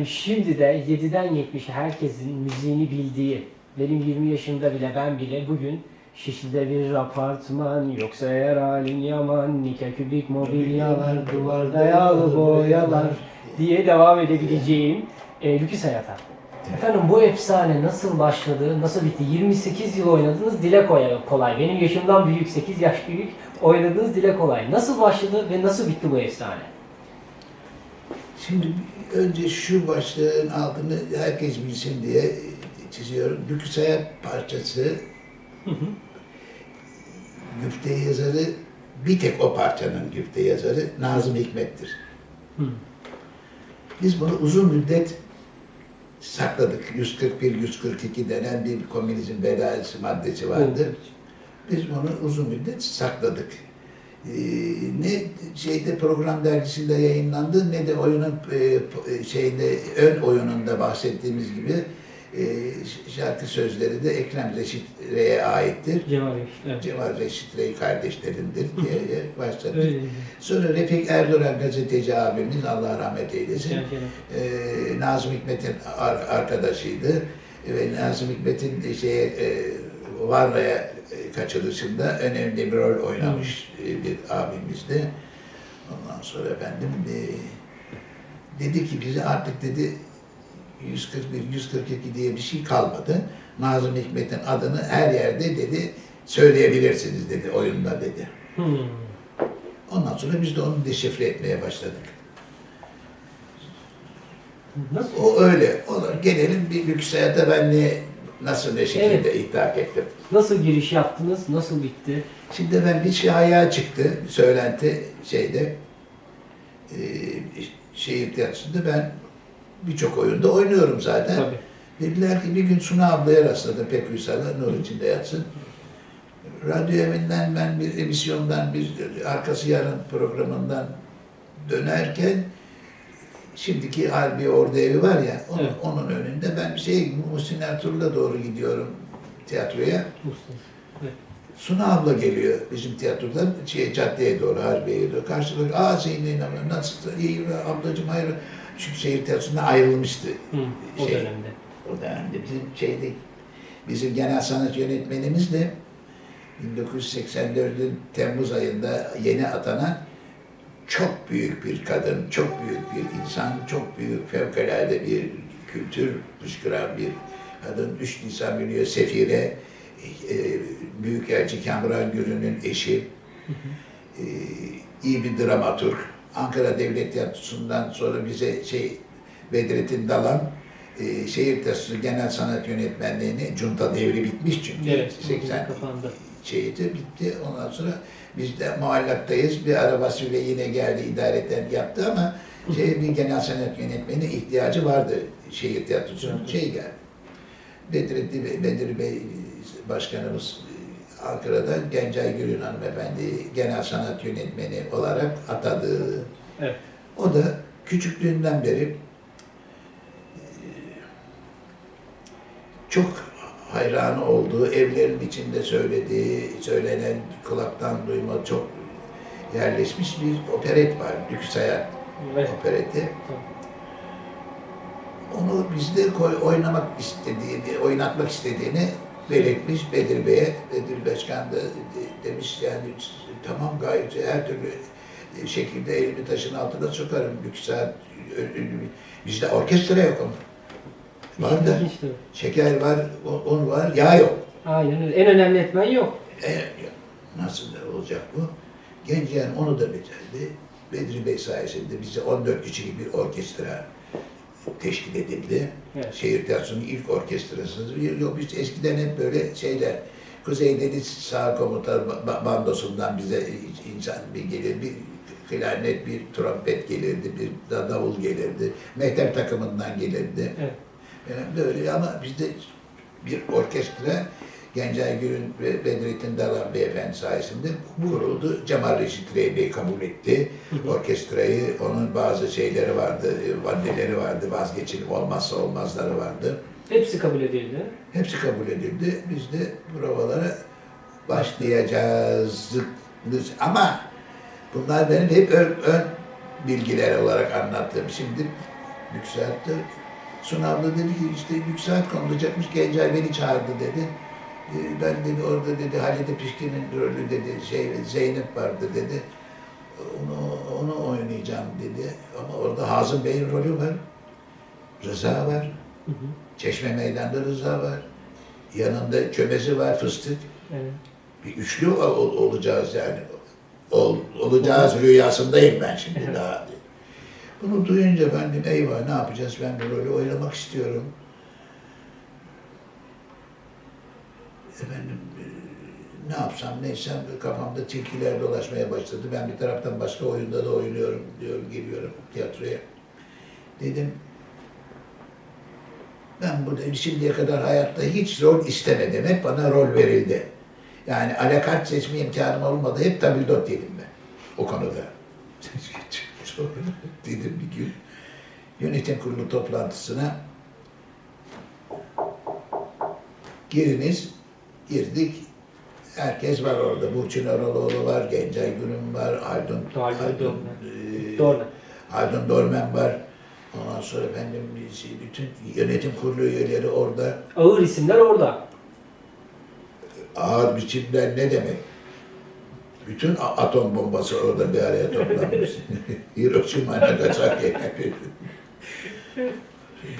Efendim şimdi de 7'den 70'e herkesin müziğini bildiği, benim 20 yaşında bile ben bile bugün Şişli'de bir apartman yoksa eğer halin yaman Nikah kübik mobilyalar duvarda yağlı boyalar diye devam edebileceğim e, Lüküs Hayat'a. Efendim bu efsane nasıl başladı, nasıl bitti? 28 yıl oynadınız dile kolay-. Benim yaşımdan büyük, 8 yaş büyük oynadığınız dile kolay. Nasıl başladı ve nasıl bitti bu efsane? Şimdi önce şu başlığın altını herkes bilsin diye çiziyorum. Lüküs Hayat parçası güfte yazarı bir tek o parçanın güfte yazarı Nazım Hikmet'tir. Hı. Biz bunu uzun müddet sakladık. 141-142 denen bir komünizm belalisi maddesi vardı. Biz bunu uzun müddet sakladık. Ee, ne şeyde program dergisinde yayınlandı ne de oyunun e, p- şeyinde ön oyununda bahsettiğimiz gibi e, şarkı sözleri de Ekrem Reşit Rey'e aittir. Cemal Bey, evet. Cemal Reşit Rey kardeşlerindir diye başladık. Sonra Refik Erdoğan gazeteci abimiz Allah rahmet eylesin. Ee, Nazım Hikmet'in ar- arkadaşıydı ve Nazım Hikmet'in şeye e, Varna'ya e, kaçırılışında önemli bir rol oynamış e, bir abimizdi. Ondan sonra efendim e, dedi ki bize artık dedi 141 142 diye bir şey kalmadı. Nazım Hikmet'in adını her yerde dedi söyleyebilirsiniz dedi oyunda dedi. Hmm. Ondan sonra biz de onu deşifre etmeye başladık. Nasıl? O öyle. Olur. Gelelim bir lüks hayata ben ne, nasıl ne şekilde Evet. idrak ettim. Nasıl giriş yaptınız? Nasıl bitti? Şimdi ben bir şey ayağa çıktı. Söylenti şeyde e, şehir tiyatrosunda ben birçok oyunda oynuyorum zaten. Tabii. Dediler ki bir gün Suna ablaya rastladım pek Uysal'a, nur içinde yatsın. Radyo evinden ben bir emisyondan, bir arkası yarın programından dönerken şimdiki Harbi Ordu evi var ya, onun, Evet. onun önünde ben bir şey Muhsin Ertuğrul'a doğru gidiyorum tiyatroya. Evet. Suna abla geliyor bizim tiyatrodan şey, caddeye doğru, Harbiye'ye doğru. Karşılıklı, aa Zeynep Hanım nasılsın? İyi ablacığım hayır. Çünkü şehir tiyatrosundan ayrılmıştı. Hı, o Şey, dönemde. O dönemde bizim şeyde, bizim genel sanat yönetmenimiz de 1984'ün Temmuz ayında yeni atanan çok büyük bir kadın, çok büyük bir insan, çok büyük fevkalade bir kültür fışkıran bir kadın. 3 Nisan Milyon Sefire, e, Büyükelçi Kamran Gürü'nün eşi, e, iyi bir dramaturg. Ankara Devlet Tiyatrosu'ndan sonra bize şey Bedrettin Dalan e, şehir tiyatrosu genel sanat yönetmenliğini Cunta devri bitmiş çünkü. Evet, 80 kapandı. şeydi bitti. Ondan sonra biz de muallaktayız. Bir arabasıyla yine geldi idareten yaptı ama şey bir genel sanat yönetmeni ihtiyacı vardı şehir tiyatrosunun. Şey geldi. Bedrettin Bey, Bedir Bey başkanımız e, Ankara'dan Gencay Gülün hanımefendi genel sanat yönetmeni olarak atadı. Evet. O da küçüklüğünden beri e, çok hayranı olduğu, evlerin içinde söylediği, söylenen kulaktan duyma çok yerleşmiş bir operet var. Lüks Hayat Evet. opereti. Onu bizde oynamak istediğini, oynatmak istediğini belirtmiş Bedir Bey'e. Bedir Başkan da de- demiş yani tamam gayet her türlü şekilde elimi taşın altına sokarım. Lüks Hayat, bizde orkestra yok ama. Var da tabii. şeker var, un- un var, yağ yok. Aynen öyle. En önemli etmen yok. E, nasıl olacak bu? Genceyen onu da becerdi. Bedri Bey sayesinde bize 14 kişilik bir orkestra teşkil edildi. Evet. Şehir Tiyatrosu'nun ilk orkestrası. Yok biz eskiden hep böyle şeyler, Kuzey Deniz Sağ Komutan ba- Bandosu'ndan bize insan bir gelir, bir klarnet, bir trompet gelirdi, bir da- davul gelirdi, mehtap takımından gelirdi. Evet. Yani böyle ama bizde bir orkestra Gencay Gül'ün ve Bedrettin Dalan beyefendi sayesinde kuruldu. Cemal Reşit Rey Bey kabul etti. Orkestrayı, onun bazı şeyleri vardı, vanneleri vardı, vazgeçilip olmazsa olmazları vardı. Hepsi kabul edildi. Hepsi kabul edildi. Biz de provalara başlayacağız. Ama bunlar benim hep ön, ön bilgiler olarak anlattığım. Şimdi yükseltti. Sunavda dedi ki işte yükselt konulacakmış, Gencay beni çağırdı dedi. Ee, Ben dedi orada dedi Halide Pişkin'in rolü dedi, şey Zeynep vardı dedi. Onu, onu oynayacağım dedi. Ama orada Hazım Bey'in rolü var. Rıza var. Hı hı. Çeşme Meydan'da Rıza var. Yanında çömezi var, fıstık. Evet. Bir üçlü ol- ol- olacağız yani. Ol, olacağız rüyasındayım ben şimdi Evet. daha. Bunu duyunca ben dedim eyvah ne yapacağız ben bu rolü oynamak istiyorum. Efendim e, ne yapsam neysem kafamda tilkiler dolaşmaya başladı. Ben bir taraftan başka oyunda da oynuyorum diyorum geliyorum tiyatroya. Dedim ben burada şimdiye kadar hayatta hiç rol istemedim. Hep bana rol verildi. Yani alakart seçme imkanım olmadı. Hep tabildot yedim ben o konuda. Sonra dedim bir gün yönetim kurulu toplantısına giriniz, girdik. Herkes var orada. Burçin Araloğlu var, Gencay Gülüm var, Dormen. e, Doğru. Haldun Dormen var. Ondan sonra efendim bütün yönetim kurulu üyeleri orada. Ağır isimler orada. Ağır biçimler ne demek? Bütün atom bombası orada bir araya toplanmış. Hiroşima, Nagasaki.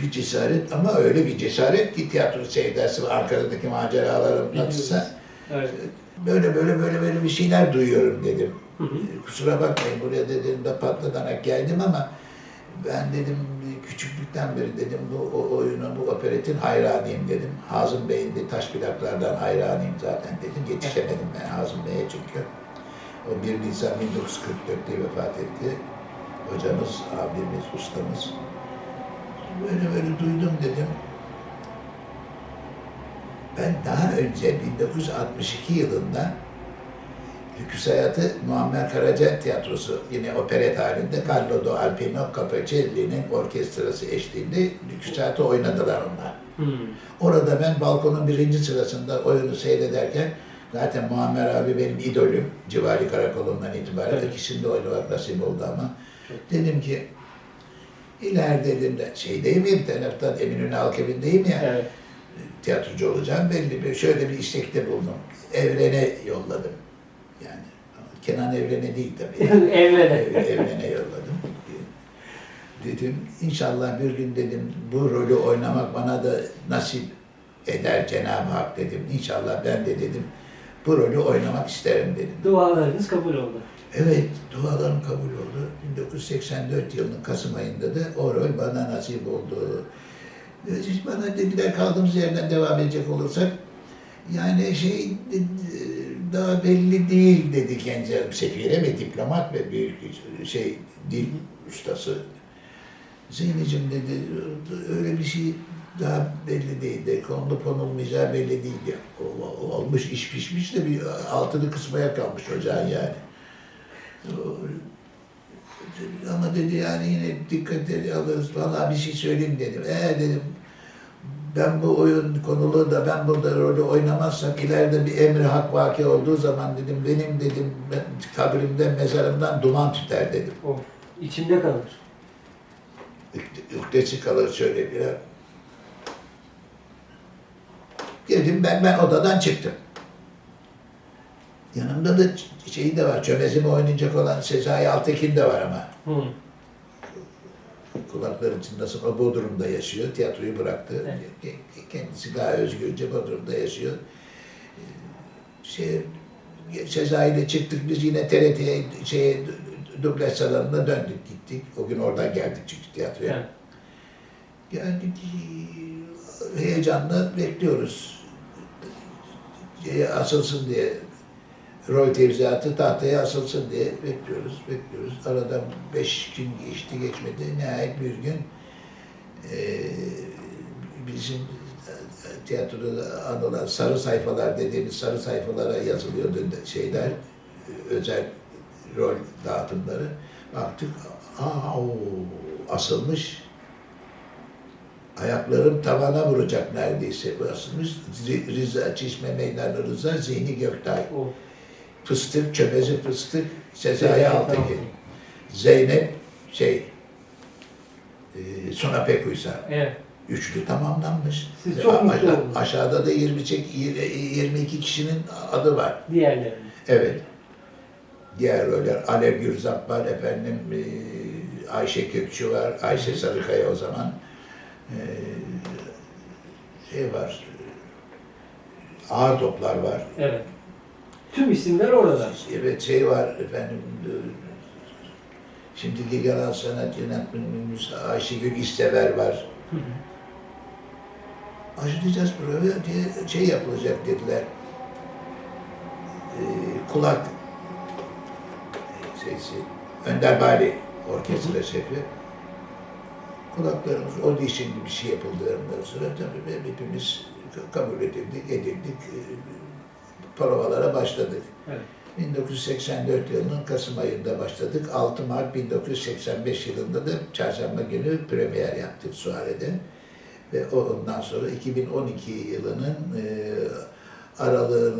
bir cesaret ama öyle bir cesaret ki tiyatro sevdası var. Ankara'daki maceralarım nasılsa Evet. böyle böyle böyle böyle bir şeyler duyuyorum dedim. Hı hı. Kusura bakmayın buraya dedim de patlanarak geldim ama ben dedim küçüklükten beri dedim bu o oyunun, bu operetin hayranıyım dedim. Hazım Bey'in de taş plaklardan hayranıyım zaten dedim. Yetişemedim ben Hazım Bey'e çünkü. O 1 Nisan 1944'te vefat etti. Hocamız, abimiz, ustamız. Böyle böyle duydum dedim. Ben daha önce 1962 yılında Lüküs Hayatı Muammer Karaca Tiyatrosu yine operet halinde Carlo Do Alpino Capacelli'nin orkestrası eşliğinde Lüküs Hayatı oynadılar onlar. Hmm. Orada ben balkonun birinci sırasında oyunu seyrederken zaten Muammer abi benim idolüm. Civari Karakolu'ndan itibaren Evet. ikisinde oynamak nasip oldu ama. Dedim ki ileride dedim de şeydeyim bir taraftan Eminönü Halkevi'ndeyim ya Evet. tiyatrocu olacağım belli bir şöyle bir istekte bulundum. Evrene yolladım. Yani Kenan Evren'e değil tabii. Evrene. Ev- Evrene yolladım. Dedim inşallah bir gün dedim bu rolü oynamak bana da nasip eder Cenab-ı Hak dedim. İnşallah ben de dedim bu rolü oynamak isterim dedim. Dualarınız kabul oldu. Evet, dualarım kabul oldu. 1984 yılının Kasım ayında da o rol bana nasip oldu. Bana dediler kaldığımız yerden devam edecek olursak, yani şey e, daha belli değil dedi kendi sefire ve diplomat ve büyük şey dil ustası. Zeyneciğim dedi öyle bir şey daha belli değil de konulup konulmayacağı belli değil ya. O- o- Olmuş iş pişmiş de bir altını kısmaya kalmış ocağın yani. Ama dedi yani yine dikkat ed- alırız. Vallahi bir şey söyleyeyim dedim. Eğer dedim ben bu oyun konulu da ben burada rolü oynamazsam ileride bir emri hak vaki olduğu zaman dedim benim dedim ben, kabrimden mezarımdan duman tüter dedim. Of. İçimde kalır. Üktesi kalır şöyle biraz. Geldim ben ben odadan çıktım. Yanımda da şeyi de var, çömezimi oynayacak olan Sezai Altekin de var ama. Hmm. kulakları çınlasın. O Bodrum'da yaşıyor. Tiyatroyu bıraktı. Evet. Ke- Kendisi daha özgürce Bodrum'da yaşıyor. Ee, Şey, Sezai ile çıktık biz yine TRT'ye şeye, du- dublaj salonuna döndük gittik. O gün oradan geldik çünkü tiyatroya. Evet. Geldik heyecanla bekliyoruz. Şeye asılsın diye rol tevziatı tahtaya asılsın diye bekliyoruz, bekliyoruz. Aradan beş gün geçti, geçmedi. Nihayet bir gün eee bizim tiyatroda anılan sarı sayfalar dediğimiz sarı sayfalara yazılıyordu şeyler, özel rol dağıtımları. Baktık, aa, o asılmış. Ayaklarım tavana vuracak neredeyse. Ri- Rıza, Çeşme Meydanı Rıza, Zihni Göktay. Fıstık, çömezi fıstık, Sezai. Altekin. Zeynep şey, e, Suna Pekuysal. Evet. Üçlü tamamlanmış. Siz Ve çok mutlu oldunuz. Aşağıda da 20, çek- 22 kişinin adı var. Diğerleri. Evet. Diğer roller Alev Gürzap var, efendim e, Ayşe Kökçü var, Ayşe Sarıkaya o zaman. E, şey var, ağır toplar var. Evet. Tüm isimler orada. Evet şey var efendim, e, şimdiki gelen sanatçı yönetmenimiz Ayşegül İstever var. Hı hı. Başlayacağız buraya diye şey yapılacak dediler. E, kulak sesi. Önder Bali orkestra şefi. Kulaklarımız audition gibi bir şey yapıldığından sonra tabii hepimiz kabul edildik, edildik. E, provalara başladık. Evet. 1984 yılının Kasım ayında başladık. 6 Mart 1985 yılında da çarşamba günü premier yaptık Suare'de. Ve ondan sonra 2012 yılının aralığı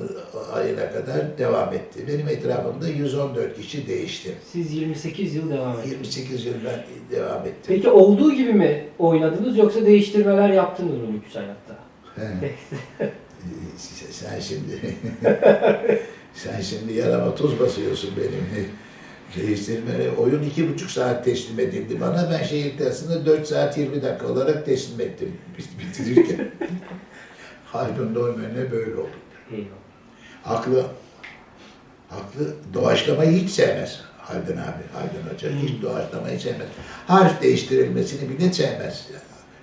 ayına kadar devam etti. Benim etrafımda 114 kişi değişti. Siz 28 yıl devam ettiniz. 28 yıl ben devam ettim. Peki olduğu gibi mi oynadınız yoksa değiştirmeler yaptınız mı lüks hayatta? He. Sen şimdi sen şimdi yarama tuz basıyorsun benim. Değiştirmeli. Oyun iki buçuk saat teslim edildi bana. Ben şehir dersinde 4 saat 20 dakika olarak teslim ettim. Bit- Bitirirken. Haldun Neumann böyle oldu. Haklı. Haklı. Doğaçlamayı hiç sevmez. Haldun abi, Haldun Hoca hiç doğaçlamayı sevmez. Harf değiştirilmesini bile sevmez.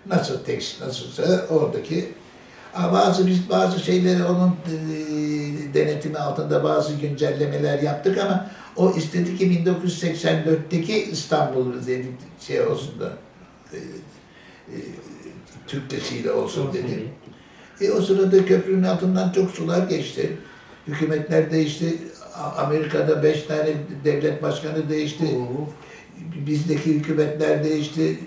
Nasıl tekst nasılsa oradaki bazı biz bazı şeyleri onun e, denetimi altında bazı güncellemeler yaptık ama o istedi ki 1984'teki İstanbul dedi şey olsun da e, e, Türkçesiyle olsun dedi. E, o sırada köprünün altından çok sular geçti. Hükümetler değişti. Amerika'da beş tane devlet başkanı değişti. Oo. Bizdeki hükümetler değişti.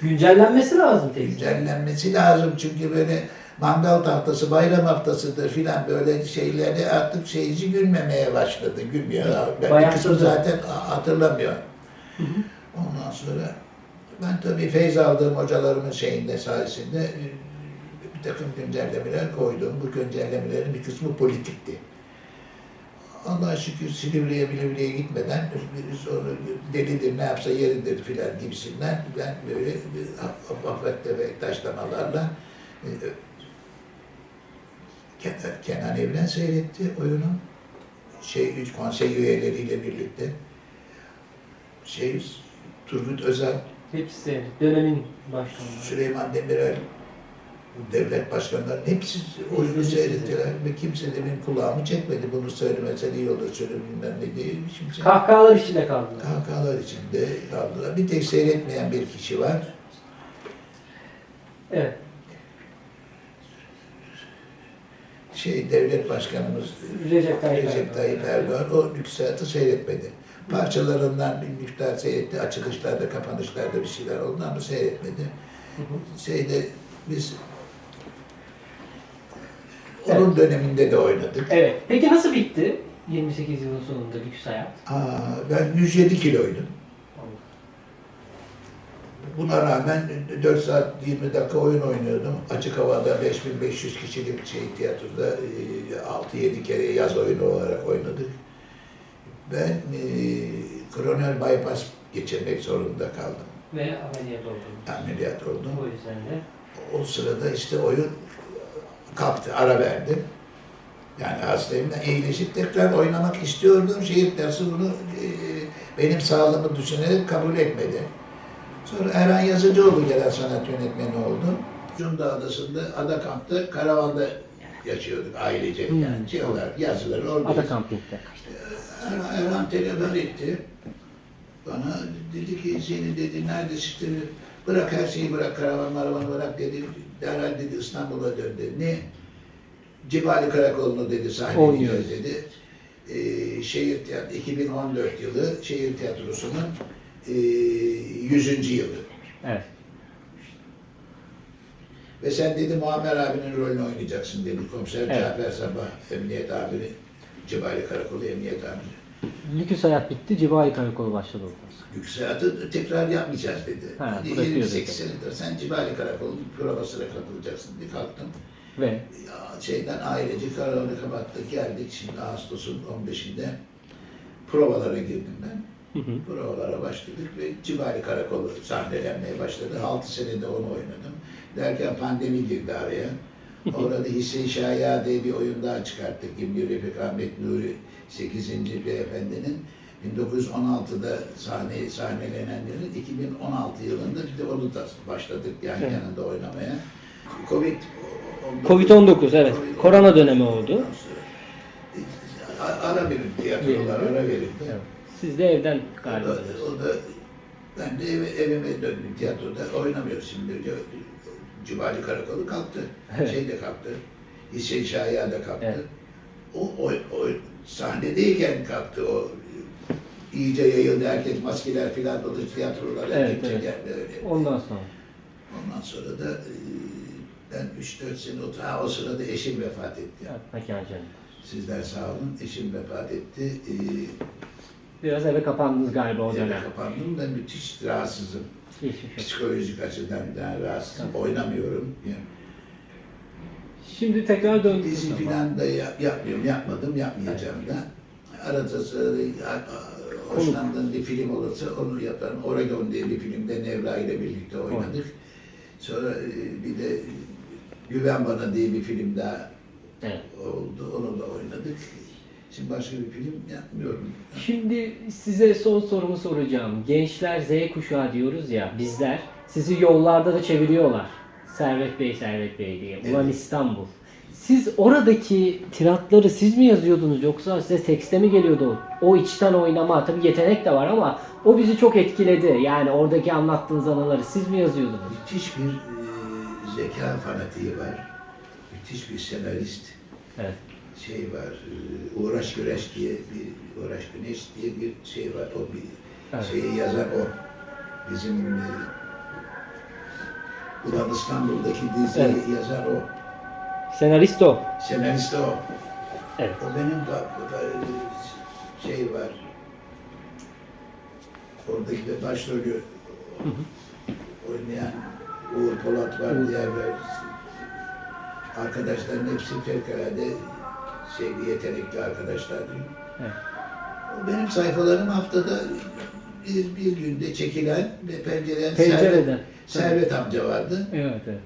Güncellenmesi lazım teyze. Güncellenmesi lazım çünkü böyle mangal tahtası, bayram haftasıdır filan böyle şeyleri artık şeyci gülmemeye başladı. Gülmüyor. Ben kısmı zaten hatırlamıyor. Hı hı. Ondan sonra ben tabii feyz aldığım hocalarımın şeyinde sayesinde takım güncellemeler koydum. Bu güncellemelerin bir kısmı politikti. Allah'a şükür Silivri'ye Milivri'ye gitmeden onu delidir ne yapsa yeridir filan gibisinden ben böyle hafif tefek taşlamalarla e, Kenan, Evren seyretti oyunu. Şey, konsey üyeleriyle birlikte. Şey, Turgut Özal, Hepsi dönemin başkanları. Süleyman Demirel, devlet başkanlarının hepsi oyunu seyrettiler ve kimse de benim kulağımı çekmedi. Bunu söylemesen iyi olur, söyle bilmem ne diye. Kimse Kahkahalar içinde kaldılar. kahkahalar içinde kaldılar. Bir tek seyretmeyen bir kişi var. Evet. Şey, devlet başkanımız Recep Tayyip Recep Erdoğan. Tayyip Erdoğan o lüksatı seyretmedi. Parçalarından bir miktar seyretti. Açılışlarda, kapanışlarda bir şeyler oldu ama seyretmedi. Şeyde biz onun döneminde de oynadık. Evet. Peki nasıl bitti 28 yılın sonunda lüks hayat? Aa, ben 107 kiloydum. Buna rağmen 4 saat 20 dakika oyun oynuyordum. Açık havada 5500 kişilik şey tiyatroda 6-7 kere yaz oyunu olarak oynadık. Ben e, kronal bypass geçirmek zorunda kaldım. Ve ameliyat oldunuz. Ameliyat oldum. O yüzden de O sırada işte oyun kalktı, ara verdi. Yani hastayımla iyileşip tekrar oynamak istiyordum. Şehir dersi bunu e, benim sağlığımı düşünerek kabul etmedi. Sonra Erhan Yazıcıoğlu gelen sanat yönetmeni oldu. Cunda Adası'nda, Ada Kamp'ta, karavanda yaşıyorduk ailece. Hmm. Yani şey olarak yazıları oradayız. Ada Camping'de. Erhan, Erhan telefon etti. Bana dedi ki seni dedi neredesin işte bırak her şeyi bırak karavan maravanı bırak dedi. Derhal dedi İstanbul'a dön dedi. Ne? Cibali Karakolu'nu dedi sahneleyeceğiz dedi. Ee, şehir tiyatro 2014 yılı şehir tiyatrosunun e, 100. yılı. Evet. Ve sen dedi Muammer abinin rolünü oynayacaksın dedi. Komiser Evet. Cafer Sabah, emniyet amiri, Cibali Karakolu emniyet amiri. Lüküs hayat bitti, Cibali Karakolu başladı sonra. Lüks hayatı tekrar yapmayacağız dedi. Ha, bırakıyor 28 dedi. senedir sen Cibali Karakolu'nun provasına katılacaksın diye kalktım. Ve Ya şeyden ailece kararını kapattık geldik şimdi Ağustos'un 15'inde provalara girdim ben. Hı hı. Provalara başladık ve Cibali Karakolu sahnelenmeye başladı. 6 senede onu oynadım. Derken pandemi girdi araya. Orada Hisse-i Şaya diye bir oyun daha çıkarttık. İbni Refik Ahmet Nuri 8. Beyefendinin 1916'da sahne sahnelenenlerin 2016 yılında bir de onu da başladık yani Evet. yanında oynamaya. Covid Covid-19 evet. Korona dönemi oldu. Ara verildi, tiyatrolar ara verildi. Evet. Siz de evden O galiba. da, o da ben de eve, evime döndüm tiyatroda oynamıyoruz şimdi. Cibali Karakolu kalktı. Evet. Şey de kalktı. Hisse Şaya da kalktı. Evet. O, o, o sahnedeyken kalktı o iyice yayıldı. Herkes maskeler filan oldu tiyatrolar. Evet, evet. geldi öyle. Ondan sonra. Ondan sonra da e, ben 3-4 sene otur. Ha, o sırada eşim vefat etti. Mekan cennet. Sizler sağ olun. Eşim vefat etti. Ee, Biraz eve kapandınız galiba o eve dönem. kapandım da müthiş rahatsızım. Psikolojik açıdan da rahatsızım. Oynamıyorum. Yani Şimdi tekrar döndük. dizi filan da yap- yapmıyorum. Yapmadım, yapmayacağım da. Arada a- hoşlandığım bir film olursa onu yaparım. Oregon diye bir filmde Nevra ile birlikte oynadık. Sonra e, bir de Güven Bana diye bir film daha Evet. oldu. Onu da oynadık. Şimdi başka bir film yapmıyorum. Şimdi size son sorumu soracağım. Gençler Z kuşağı diyoruz ya bizler. Sizi yollarda da çeviriyorlar. Servet Bey, Servet Bey diye. Ulan Evet. İstanbul. Siz oradaki tiratları siz mi yazıyordunuz yoksa size tekste mi geliyordu o? O içten oynama tabii yetenek de var ama o bizi çok etkiledi. Yani oradaki anlattığınız anıları siz mi yazıyordunuz? Müthiş bir e, zeka fanatiği var. Müthiş bir senarist. Evet. Şey var, e, Uğraş Güreş diye bir, Uğraş Güneş diye bir şey var. O bir Evet. şeyi yazan o. Bizim e, Ulan İstanbul'daki diziyi Evet. yazan o. Senarist o. Senarist o. Evet. O benim da, da şey var. Oradaki de başrolü oynayan Uğur Polat var, diğer ve arkadaşların hepsi fevkalade şeyli, yetenekli arkadaşlar. Evet. O benim sayfalarım haftada bir, bir günde çekilen ve pencereden Pencereden. Servet, amca vardı. Evet, evet.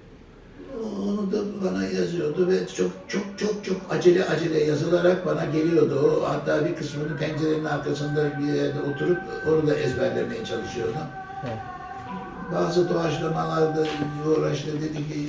Onu da bana yazıyordu ve çok çok çok çok acele acele yazılarak bana geliyordu. O hatta bir kısmını pencerenin arkasında bir yerde oturup onu da ezberlemeye çalışıyordu. Evet. Bazı doğaçlamalarda uğraştı dedi ki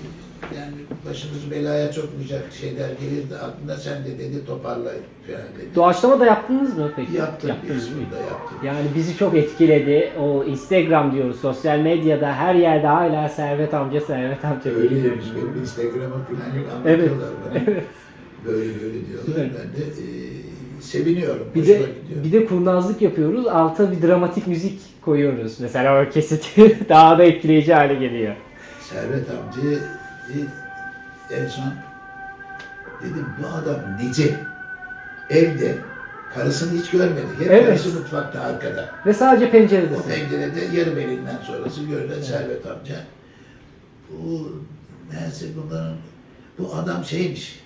yani başınız belaya sokmayacak şeyler gelirdi aklına sen de dedi toparla falan dedi. Doğaçlama da yaptınız mı peki? Yaptım bir Yaptınız mı? kısmını da yaptım. Yani bizi çok etkiledi. O Instagram diyoruz, sosyal medyada her yerde hala Servet amca, Servet amca Öyle demiş benim Instagram'a falan yok Evet. anlatıyorlar bana. Böyle böyle diyorlar. Evet. Ben de e, seviniyorum. Bir de gidiyor. bir de kurnazlık yapıyoruz. Alta bir dramatik müzik koyuyoruz. Mesela o kesiti daha da etkileyici hale geliyor. Servet amcayı en son dedim bu adam nece? Evde karısını hiç görmedik. Hep Evet. karısı mutfakta arkada. Ve sadece O penceredesin. pencerede yarım elinden sonrası görülen Servet amca. Bu neyse bunların bu adam şeymiş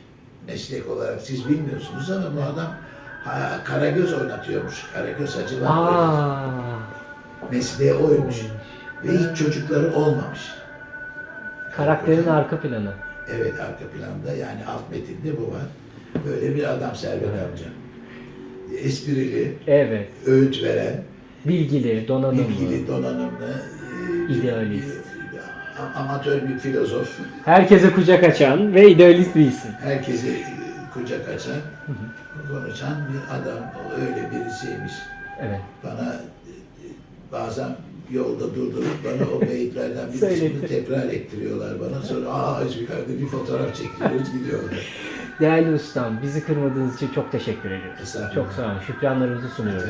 meslek olarak siz bilmiyorsunuz ama bu adam ha, Karagöz oynatıyormuş. Karagöz Hacı. Aa. Mesleği oymuş. Ve hiç çocukları olmamış. Karakterin arka planı. Evet arka planda yani alt metinde bu var. Böyle bir adam Servet amca. Esprili, Evet. öğüt veren, Bilgili, donanımlı. bilgili, donanımlı, e, bir- İdealist. bir- bir amatör bir filozof, Herkese kucak açan ve idealist bir isim. herkese e, kucak açan, konuşan bir adam. O öyle birisiymiş. Evet. Bana e, bazen yolda durdurup bana o beyitlerden bir kısmını tekrar ettiriyorlar bana. Sonra aa Özgürler'de bir fotoğraf çektiriyoruz gidiyorlar. Değerli ustam, bizi kırmadığınız için çok teşekkür ediyoruz. Çok sağ olun. Şükranlarımızı sunuyoruz.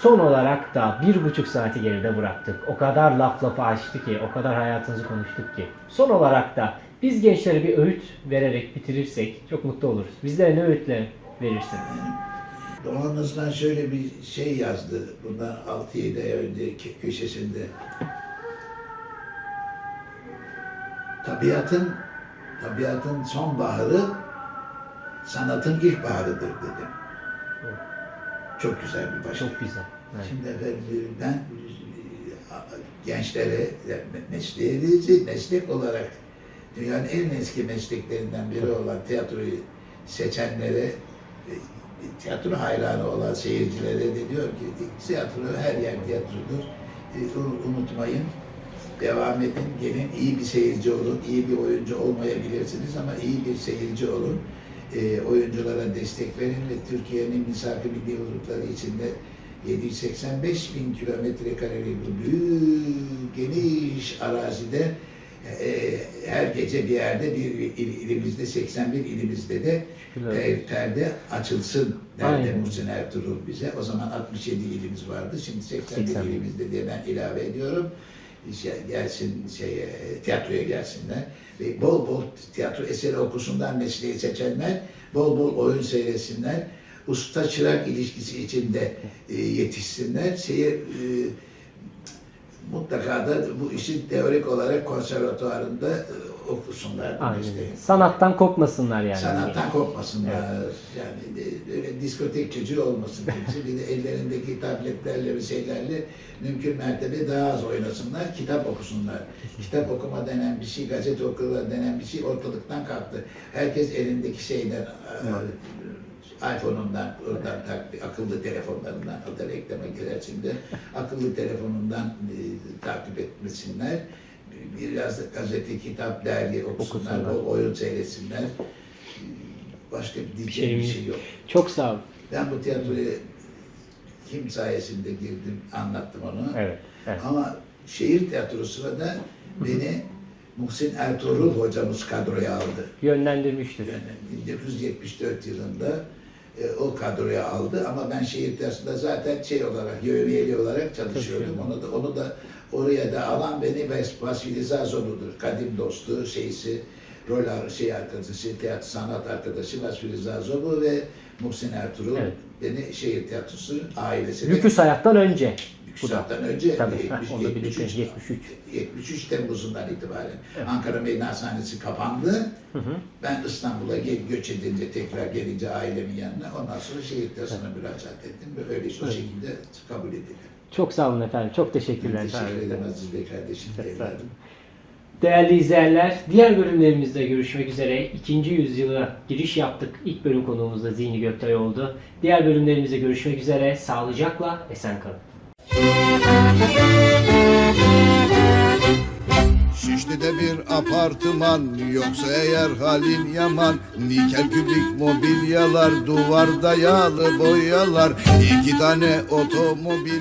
Son olarak da bir buçuk saati geride bıraktık. O kadar laf lafa açtı ki, o kadar hayatınızı konuştuk ki. Son olarak da biz gençlere bir öğüt vererek bitirirsek çok mutlu oluruz. Bizlere ne öğütle verirsin? Doğan Özden şöyle bir şey yazdı. Bundan 6-7 ay önce kö- köşesinde. Tabiatın tabiatın sonbaharı sanatın ilkbaharıdır dedi. Çok güzel bir başlık. Çok güzel. Evet. Şimdi efendim ben e, gençlere e, mesleğimizi meslek olarak dünyanın en eski mesleklerinden biri olan tiyatroyu seçenlere e, tiyatro hayranı olan seyircilere de diyor ki tiyatro her yer tiyatrodur. E, unu- Unutmayın. Devam edin, gelin iyi bir seyirci olun, iyi bir oyuncu olmayabilirsiniz ama iyi bir seyirci olun. E, oyunculara destek verin ve Türkiye'nin misafir milli yolculukları içinde 785 bin kilometre karelik bu büyük geniş arazide her gece bir yerde bir il- ilimizde 81 ilimizde de per- perde açılsın derdi. Muhsin Ertuğrul bize. O zaman 67 ilimiz vardı. Şimdi 81 81. ilimizde diye ben ilave ediyorum. Şey, gelsin şeye, tiyatroya gelsinler. Ve bol bol tiyatro eseri okusunlar mesleği seçenler. Bol bol oyun seyretsinler. Usta çırak ilişkisi içinde e, yetişsinler. Şeye, e, mutlaka da bu işi teorik olarak konservatuarında e, okusunlar bu Aynen. mesleği. Sanattan kopmasınlar yani. Sanattan kopmasınlar. Yani de- böyle diskotek çocuğu olmasın kimse. Bir de ellerindeki tabletlerle ve şeylerle mümkün mertebe daha az oynasınlar. Kitap okusunlar. Kitap okuma denen bir şey, gazete okuma denen bir şey ortalıktan kalktı. Herkes elindeki şeyden e, iPhone'undan, oradan tak, akıllı telefonlarından, o da reklama girer şimdi, akıllı telefonundan e, takip etmesinler. Biraz da gazete, kitap, dergi okusunlar, Okusunlar. o oyun seyretsinler. Başka bir diyeceğim bir Şeyimiz- şey yok. Çok sağ ol. Ben bu tiyatroya kim sayesinde girdim, anlattım onu. Evet. evet. Ama şehir tiyatrosuna da beni Muhsin Ertuğrul hocamız kadroya aldı. Yönlendirmiştir. Yani 1974 yılında e, o kadroya aldı ama ben şehir tiyatrosunda zaten şey olarak, yövmiyeli olarak çalışıyordum. Onu da, onu da oraya da alan beni Vas- Vasfili Zazoğlu'dur. Kadim dostu, şeysi, rol şey arkadaşı, tiyatro sanat arkadaşı Vasfili Zazoğlu ve Muhsin Ertuğrul Evet. beni şehir tiyatrosu ailesi. Lüküs hayattan önce. Kuşattan önce Tabii, e, ha, onu da birlikte, 73, 73. 73 Temmuz'undan itibaren Evet. Ankara Meydan Hastanesi kapandı. Hı hı. Ben İstanbul'a göç edince tekrar gelince ailemin yanına ondan sonra şehir tiyatrosuna müracaat ettim ve öyle o Evet. şekilde kabul edildim. Çok sağ olun efendim. Çok Ben teşekkürler. teşekkür efendim. ederim Aziz Bey kardeşim. Değerli izleyenler, diğer bölümlerimizde görüşmek üzere. İkinci yüzyıla giriş yaptık. İlk bölüm konuğumuz da Zihni Göktay oldu. Diğer bölümlerimizde görüşmek üzere. Sağlıcakla, esen kalın. Şişli'de bir apartman yoksa eğer halin yaman Nikel kübik mobilyalar duvarda yağlı boyalar iki tane otomobil